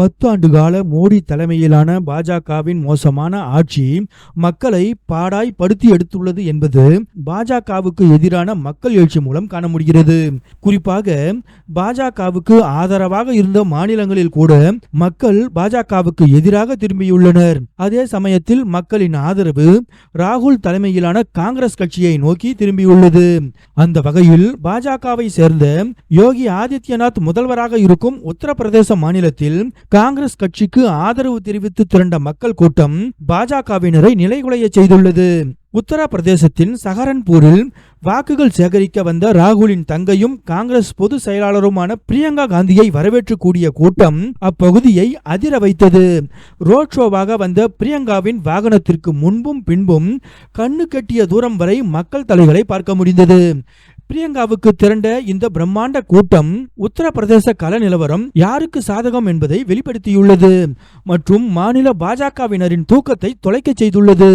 பத்து ஆண்டு கால மோடி தலைமையிலான பாஜகவின் மோசமான ஆட்சி மக்களை பாடாய் படுத்தி எடுத்துள்ளது என்பது பாஜகவுக்கு எதிரான மக்கள் எழுச்சி மூலம் காண முடிகிறது. குறிப்பாக பாஜகவுக்கு ஆதரவாக இருந்த மாநிலங்களில் கூட மக்கள் பாஜகவுக்கு எதிராக திரும்பியுள்ளனர். அதே சமயத்தில் மக்களின் ஆதரவு ராகுல் தலைமையிலான காங்கிரஸ் கட்சியை நோக்கி திரும்பியுள்ளது. அந்த வகையில் பாஜகவை சேர்ந்த யோகி ஆதித்யநாத் முதல்வராக இருக்கும் உத்தரப்பிரதேச மாநிலத்தில் காங்கிரஸ் கட்சிக்கு ஆதரவு தெரிவித்து திரண்ட மக்கள் கூட்டம் பாஜகவினரை நிலைகுலைய செய்துள்ளது. உத்தரப்பிரதேசத்தின் சஹரன்பூரில் வாக்குகள் சேகரிக்க வந்த ராகுலின் தங்கையும் காங்கிரஸ் பொதுச் செயலாளருமான பிரியங்கா காந்தியை வரவேற்று கூடிய கூட்டம் அப்பகுதியை அதிர வைத்தது. ரோட் ஷோவாக வந்த பிரியங்காவின் வாகனத்திற்கு முன்பும் பின்பும் கண்ணு கட்டிய தூரம் வரை மக்கள் தலைகளை பார்க்க முடிந்தது. பிரியங்காவுக்கு திரண்ட இந்த பிரம்மாண்ட கூட்டம் உத்தரப்பிரதேச கல நிலவரம் யாருக்கு சாதகம் என்பதை வெளிப்படுத்தியுள்ளது மற்றும் மாநில பாஜகவினரின் தூக்கத்தை தொலைக்கச் செய்துள்ளது.